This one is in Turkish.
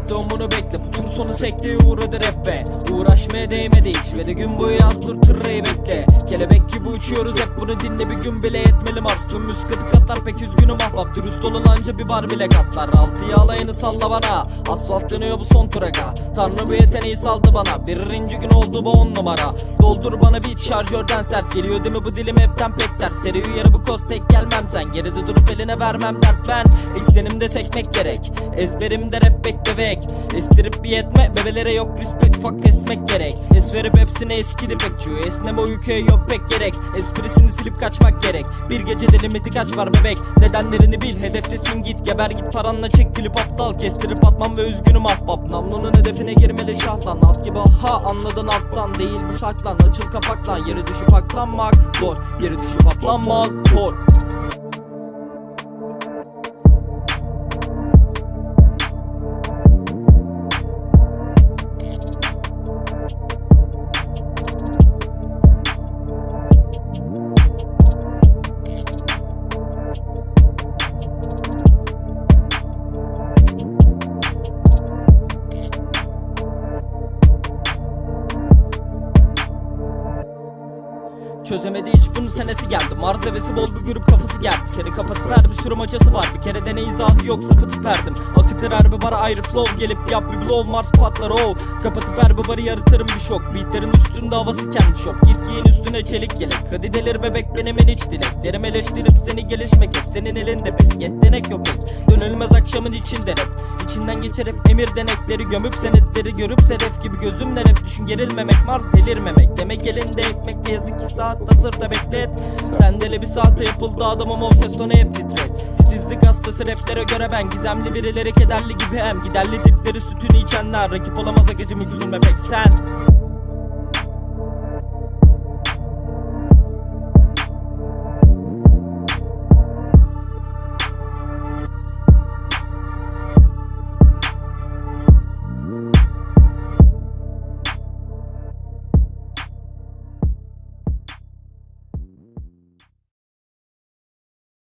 dön bunu bekle. Bu tur sonu sekteye uğradı rap be. Uğraşmaya değmedi hiç. Ve de gün boyu yazdır tırrayı bekle Kelebek gibi uçuyoruz hep bunu dinle bir gün bile yetmeli Mars Tüm üst katı katlar pek üzgünüm ahbap Dürüst olun anca bir bar bile katlar. Altı yağlayını salla bana Asfalt dönüyor bu son turaka. Tanrı bu yeteneği saldı bana Birinci gün oldu bu on numara. Doldur bana beat şarjörden sert Geliyor değil mi bu dilim hepten pek ters Seri uyarı bu koz tek gelmem sen Geride durup eline vermem dert. Ben İlk senimde sekmek gerek Ezberimde rap bek bebek Estirip bir yetme bebelere yok respect fuck esmek gerek. Es verip hepsine eskidi bekçiyor Esneme uykuya yok pek gerek. Esprisini silip kaçmak gerek. Bir gecede limiti kaç var bebek? Nedenlerini bil hedeftesin git. Geber git paranla çek klip aptal Kestirip atmam ve üzgünüm ahbap. Namlunun hedefine girmeli şahlan. At gibi ha anladın alttan. Değil bu saklan açıl kapaklan. Yere düşüp aklanmak zor. Yere düşüp atlanmak zor Çözemedi hiç. Bunu senesi geldi. Mars hevesi bol bir grup kafası geldi Seni kapatıp her bir sürü maçası var. Bir kere de ne izahı yok sapıtıp verdim. Akıtır her bir bara ayrı flow. Gelip yap bir blow Mars patlar oh. Kapatıp her bir barı yaratırım bir şok. Beatlerin üstünde havası kendi şop Git giyin üstüne çelik yelek. Hadi delir bebek benim en iç dilek. Derim eleştirip seni gelişmek hep senin elinde pek Yetenek yok ek Dönülmez akşamın içinde rap. İçinden geçer hep emir denekleri Gömüp senetleri görüp sedef gibi Gözümden hep düşün gerilmemek Mars delirmemek. Demek elinde ekmek ne yazık ki saat hazırda beklet. Sendele bir saate yapıldı adamım o ses tonu hep titret. Titizlik hastası raplere göre ben Gizemli birileri kederli gibi hem. Giderli tipleri sütünü içenler Rakip olamaz akıcımı üzülme pek sen